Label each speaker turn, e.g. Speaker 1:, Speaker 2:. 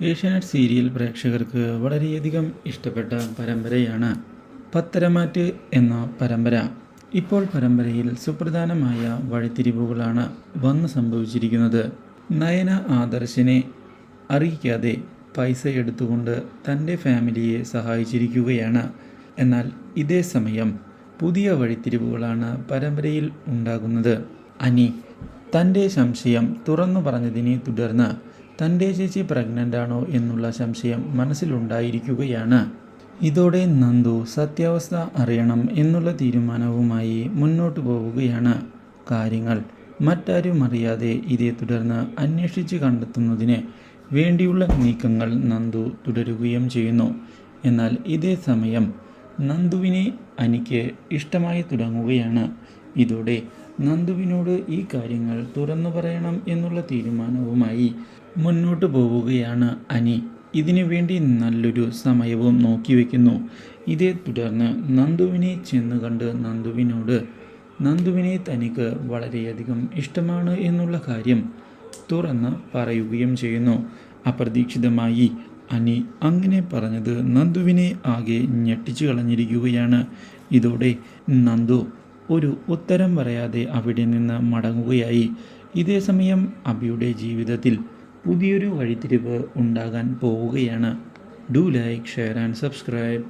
Speaker 1: Asianet serial പ്രേക്ഷകർക്ക് വളരെയധികം ഇഷ്ടപ്പെട്ട പരമ്പരയാണ് പത്തരമാറ്റ് എന്ന പരമ്പര. ഇപ്പോൾ പരമ്പരയിൽ സുപ്രധാനമായ വഴിത്തിരിവുകളാണ് വന്ന് സംഭവിച്ചിരിക്കുന്നത്. നയന ആദർശിനെ അറിയിക്കാതെ പൈസ എടുത്തുകൊണ്ട് തന്റെ ഫാമിലിയെ സഹായിച്ചിരിക്കുകയാണ്. എന്നാൽ ഇതേ സമയം പുതിയ വഴിത്തിരിവുകളാണ് പരമ്പരയിൽ ഉണ്ടാകുന്നത്. അനി തന്റെ സംശയം തുറന്നു പറഞ്ഞതിനെ തുടർന്ന് തന്റെ ചേച്ചി പ്രഗ്നന്റ് ആണോ എന്നുള്ള സംശയം മനസ്സിലുണ്ടായിരിക്കുകയാണ്. ഇതോടെ നന്ദു സത്യാവസ്ഥ അറിയണം എന്നുള്ള തീരുമാനവുമായി മുന്നോട്ട് പോവുകയാണ്. കാര്യങ്ങൾ മറ്റാരും അറിയാതെ ഇതേ തുടർന്ന് അന്വേഷിച്ച് കണ്ടെത്തുന്നതിന് വേണ്ടിയുള്ള നീക്കങ്ങൾ നന്ദു തുടരുകയും ചെയ്യുന്നു. എന്നാൽ ഇതേ സമയം നന്ദുവിനെ അനിക്ക് ഇഷ്ടമായി തുടങ്ങുകയാണ്. ഇതോടെ നന്ദുവിനോട് ഈ കാര്യങ്ങൾ തുറന്നു പറയണം എന്നുള്ള തീരുമാനവുമായി മുന്നോട്ട് പോവുകയാണ് അനി. ഇതിനു വേണ്ടി നല്ലൊരു സമയവും നോക്കിവെക്കുന്നു ഇതേ തുടർന്ന് നന്ദുവിനെ ചെന്ന് കണ്ട് നന്ദുവിനോട് നന്ദുവിനെ തനിക്ക് വളരെയധികം ഇഷ്ടമാണ് എന്നുള്ള കാര്യം തുറന്ന് പറയുകയും ചെയ്യുന്നു. അപ്രതീക്ഷിതമായി അനി അങ്ങനെ പറഞ്ഞത് നന്ദുവിനെ ആകെ ഞെട്ടിച്ചു കളഞ്ഞിരിക്കുകയാണ്. ഇതോടെ നന്ദു ഒരു ഉത്തരം പറയാതെ അവിടെ നിന്ന് മടങ്ങുകയായി. ഇതേ സമയം അബിയുടെ ജീവിതത്തിൽ പുതിയൊരു വഴിത്തിരിവ് ഉണ്ടാകാൻ പോവുകയാണ്. Do like share and subscribe.